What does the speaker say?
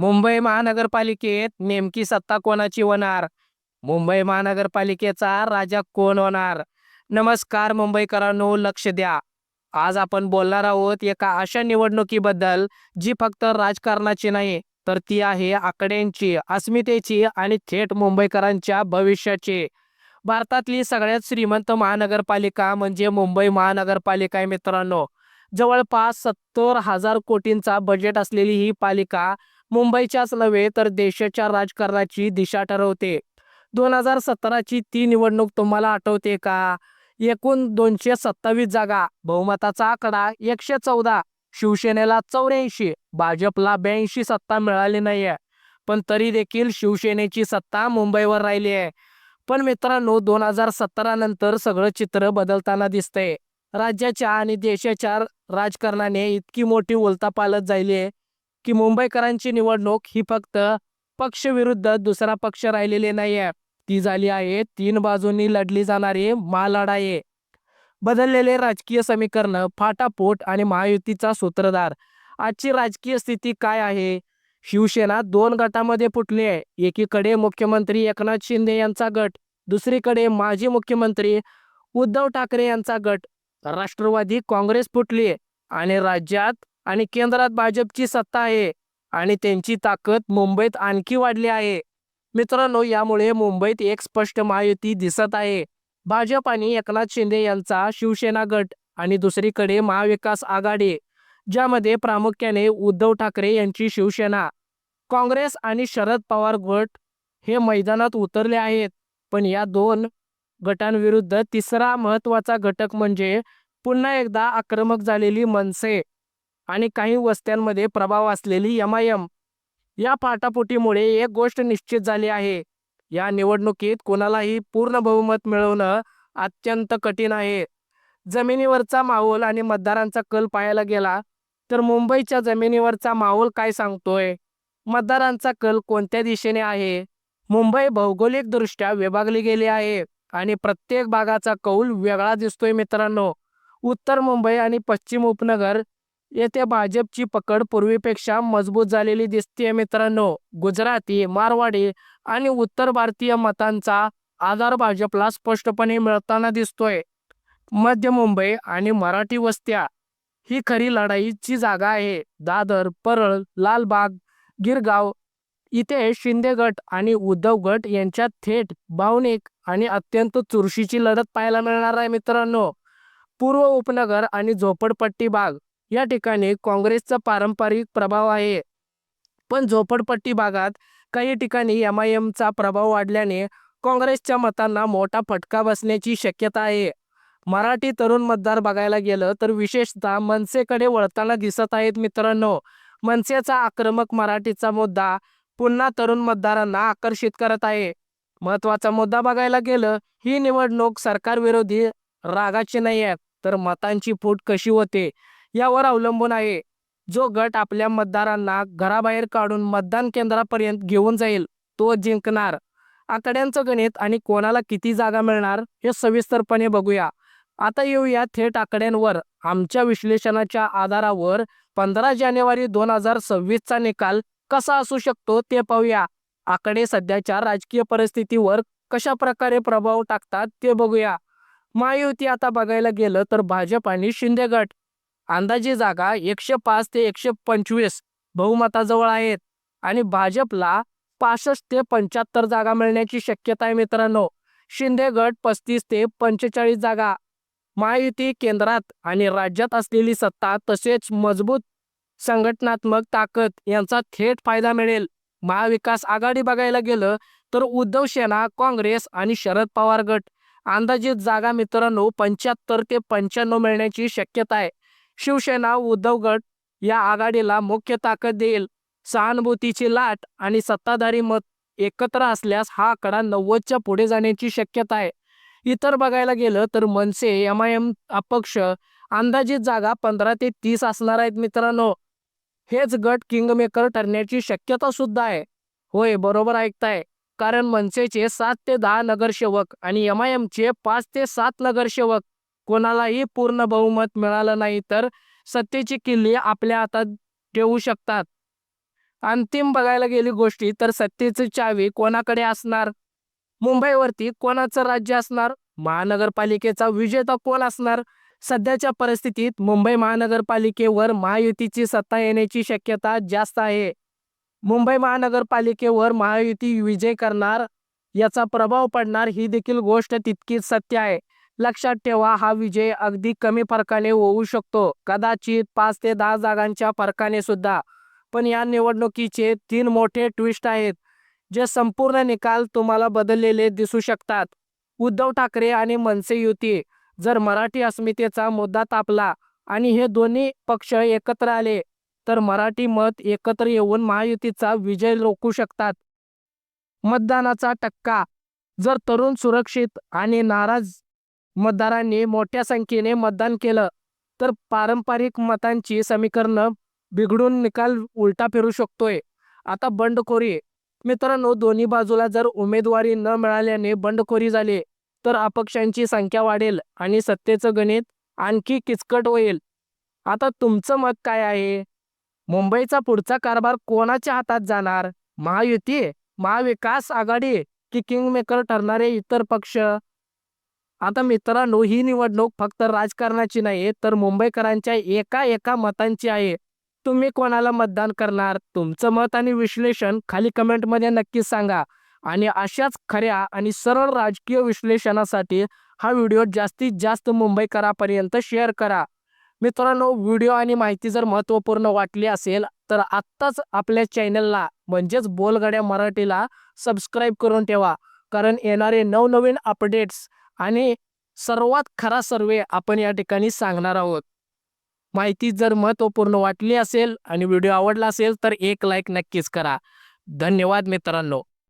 मुंबई महानगरपालिकेत नेमकी सत्ता कोणाची होणार? मुंबई महानगरपालिकेचा राजा कोण होणार? नमस्कार मुंबईकरांनो लक्ष द्या. आज आपण बोलणार आहोत एका अशा निवडणुकीबद्दल जी फक्त राजकारणाची नाही तर ती आहे आकड्यांची अस्मितेची आणि थेट मुंबईकरांच्या भविष्याची. भारतातली सगळ्यात श्रीमंत महानगरपालिका म्हणजे मुंबई महानगरपालिका आहे मित्रांनो. जवळपास सत्तर हजार कोटींचा बजेट असलेली ही पालिका मुंबईच्याच नव्हे तर देशाच्या राजकारणाची दिशा ठरवते. दोन हजार सतराची ती निवडणूक तुम्हाला आठवते का? एकूण दोनशे सत्तावीस जागा बहुमताचा आकडा एकशे चौदा शिवसेनेला चौऱ्याऐंशी भाजपला ब्याऐंशी सत्ता मिळाली नाहीये. पण तरी देखील शिवसेनेची सत्ता मुंबईवर राहिली आहे. पण मित्रांनो दोन हजार सतरा नंतर सगळं चित्र बदलताना दिसतंय. राज्याच्या आणि देशाच्या राजकारणाने इतकी मोठी उलथापालत झाली आहे की मुंबईकरांची निवडणूक ही फक्त पक्षविरुद्ध दुसरा पक्ष राहिलेली नाही आहे ती झाली आहे तीन बाजूंनी लढली जाणारी महालढाई बदललेले राजकीय समीकरण फाटाफूट आणि महायुतीचा सूत्रधार. आजची राजकीय स्थिती काय आहे? शिवसेना दोन गटामध्ये फुटली आहे. एकीकडे मुख्यमंत्री एकनाथ शिंदे यांचा गट दुसरीकडे माजी मुख्यमंत्री उद्धव ठाकरे यांचा गट. राष्ट्रवादी काँग्रेस फुटली आणि राज्यात आणि केंद्रात भाजपची सत्ता आहे आणि त्यांची ताकद मुंबईत आणखी वाढली आहे. मित्रांनो यामुळे मुंबईत एक स्पष्ट महायुती दिसत आहे. भाजप आणि एकनाथ शिंदे यांचा शिवसेना गट आणि दुसरीकडे महाविकास आघाडी ज्यामध्ये प्रामुख्याने उद्धव ठाकरे यांची शिवसेना काँग्रेस आणि शरद पवार गट हे मैदानात उतरले आहेत. पण या दोन गटांविरुद्ध तिसरा महत्त्वाचा घटक म्हणजे पुन्हा एकदा आक्रमक झालेली मनसे आणि काही वस्त्यांमध्ये प्रभाव असलेली एम आय एम या पाटापोटीमुळे एक गोष्ट निश्चित झाली आहे. या निवडणुकीत कोणालाही पूर्ण बहुमत मिळवणं अत्यंत कठीण आहे. जमिनीवरचा माहोल आणि मतदारांचा कल पाहायला गेला तर मुंबईच्या जमिनीवरचा माहोल काय सांगतोय? मतदारांचा कल कोणत्या दिशेने आहे? मुंबई भौगोलिकदृष्ट्या विभागली गेली आहे आणि प्रत्येक भागाचा कौल वेगळा दिसतोय मित्रांनो. उत्तर मुंबई आणि पश्चिम उपनगर येथे भाजपची पकड पूर्वीपेक्षा मजबूत झालेली दिसते मित्रांनो. गुजराती मारवाडी आणि उत्तर भारतीय मतांचा आधार भाजपला स्पष्टपणे मिळताना दिसतोय. मध्य मुंबई आणि मराठी वस्त्या ही खरी लढाईची जागा आहे. दादर परळ लालबाग गिरगाव इथे शिंदे गट आणि उद्धव गट यांच्यात थेट भावनिक आणि अत्यंत चुरशीची लढत पाहायला मिळणार आहे मित्रांनो. पूर्व उपनगर आणि झोपडपट्टी भाग या ठिकाणी काँग्रेसचा पारंपरिक प्रभाव आहे. पण झोपडपट्टी भागात काही ठिकाणी एम आय एमचा प्रभाव वाढल्याने काँग्रेसच्या मतांना मोठा फटका बसण्याची शक्यता आहे. मराठी तरुण मतदार बघायला गेलं तर विशेषतः मनसेकडे वळताना दिसत आहेत मित्रांनो. मनसेचा आक्रमक मराठीचा मुद्दा पुन्हा तरुण मतदारांना आकर्षित करत आहे. महत्त्वाचा मुद्दा बघायला गेलं ही निवडणूक सरकारविरोधी रागाची नाही आहे तर मतांची फूट कशी होते? यावर अवलंबून आहे. जो गट आपल्या मतदारांना घराबाहेर काढून मतदान केंद्रापर्यंत घेऊन जाईल तो जिंकणार. आकड्यांचं गणित आणि कोणाला किती जागा मिळणार हे सविस्तरपणे बघूया. आता येऊया थेट आकड्यांवर. आमच्या विश्लेषणाच्या आधारावर पंधरा जानेवारी दोन हजार सव्वीसचा निकाल कसा असू शकतो ते पाहूया. आकडे सध्याच्या राजकीय परिस्थितीवर कशा प्रकारे प्रभाव टाकतात ते बघूया. महायुती आता बघायला गेलं तर भाजप आणि शिंदे गट. अंदाजे जागा एकशे पाच ते एकशे पंचवीस बहुमताजवळ आहेत. आणि भाजपला पासष्ट ते पंच्याहत्तर जागा मिळण्याची शक्यता आहे मित्रांनो. शिंदे गट पस्तीस ते पंचेचाळीस जागा. महायुती केंद्रात आणि राज्यात असलेली सत्ता तसेच मजबूत संघटनात्मक ताकद यांचा थेट फायदा मिळेल. महाविकास आघाडी बघायला गेलं तर उद्धव सेना काँग्रेस आणि शरद पवार गट. अंदाजित जागा मित्रांनो पंच्याहत्तर ते पंच्याण्णव मिळण्याची शक्यता आहे. शिवसेना उद्धव गट या आघाडीला मुख्य ताकद देईल. सहानुभूतीची लाट आणि सत्ताधारी मत एकत्र असल्यास हा आकडा नव्वदच्या पुढे जाण्याची शक्यता आहे. इतर बघायला गेलं तर मनसे एम आय एम अपक्ष अंदाजित जागा पंधरा ते तीस असणार आहेत मित्रांनो. हेच गट किंगमेकर ठरण्याची शक्यता सुद्धा आहे. होय बरोबर ऐकताय. कारण मनसेचे सात ते दहा नगरसेवक आणि एम आय एमचे पाच ते सात नगरसेवक कोणालाही पूर्ण बहुमत मिळालं नाही तर सत्तेची किल्ली आपल्या हातात ठेवू शकतात. अंतिम बघायला गेली गोष्टी तर सत्तेची चावी कोणाकडे असणार? मुंबईवरती कोणाचं राज्य असणार? महानगरपालिकेचा विजेता कोण असणार? सध्याच्या परिस्थितीत मुंबई महानगरपालिकेवर महायुतीची सत्ता येण्याची शक्यता जास्त आहे. मुंबई महानगरपालिकेवर महायुती विजय करणार याचा प्रभाव पडणार ही देखील गोष्ट तितकीच सत्य आहे. लक्षात ठेवा हा विजय अगदी कमी फरकाने होऊ शकतो. कदाचित पाच ते दहा जागांच्या फरकाने सुद्धा. पण या निवडणुकीचे तीन मोठे ट्विस्ट आहेत जे संपूर्ण निकाल तुम्हाला बदललेले दिसू शकतात. उद्धव ठाकरे आणि मनसे युती जर मराठी अस्मितेचा मुद्दा तापला आणि हे दोन्ही पक्ष एकत्र आले तर मराठी मत एकत्र येऊन महायुतीचा विजय रोखू शकतात. मतदानाचा टक्का जर तरुण सुरक्षित आणि नाराज मतदारांनी मोठ्या संख्येने मतदान केलं. तर पारंपरिक मतांची समीकरणं बिघडून निकाल उलटा फिरू शकतोय. आता बंडखोरी. मित्रांनो दोन्ही बाजूला जर उमेदवारी न मिळाल्याने बंडखोरी झाली तर अपक्षांची संख्या वाढेल आणि सत्तेचं गणित आणखी किचकट होईल. आता तुमचं मत काय आहे? मुंबईचा पुढचा कारभार कोणाच्या हातात जाणार? महायुती? महाविकास आघाडी? की किंगमेकर ठरणारे इतर पक्ष? आता मित्रांनो ही निवडणूक फक्त राजकारणाची नाही तर मुंबईकरांच्या एका एका मतांची आहे. तुम्ही कोणाला मतदान करणार? तुमचं मत आणि विश्लेषण खाली कमेंटमध्ये नक्कीच सांगा. आणि अशाच खऱ्या आणि सरळ राजकीय विश्लेषणासाठी हा व्हिडिओ जास्तीत जास्त मुंबईकरापर्यंत शेअर करा. मित्रांनो व्हिडिओ आणि माहिती जर महत्त्वपूर्ण वाटली असेल तर आत्ताच आपल्या चॅनलला म्हणजेच बोलगड्या मराठीला सबस्क्राईब करून ठेवा. कारण येणारे नवनवीन अपडेट्स आणि सर्वात खरा सर्वे आपण या ठिकाणी सांगणार आहोत. माहिती जर महत्त्वपूर्ण वाटली असेल आणि व्हिडिओ आवडला असेल तर एक लाईक नक्कीच करा. धन्यवाद मित्रांनो.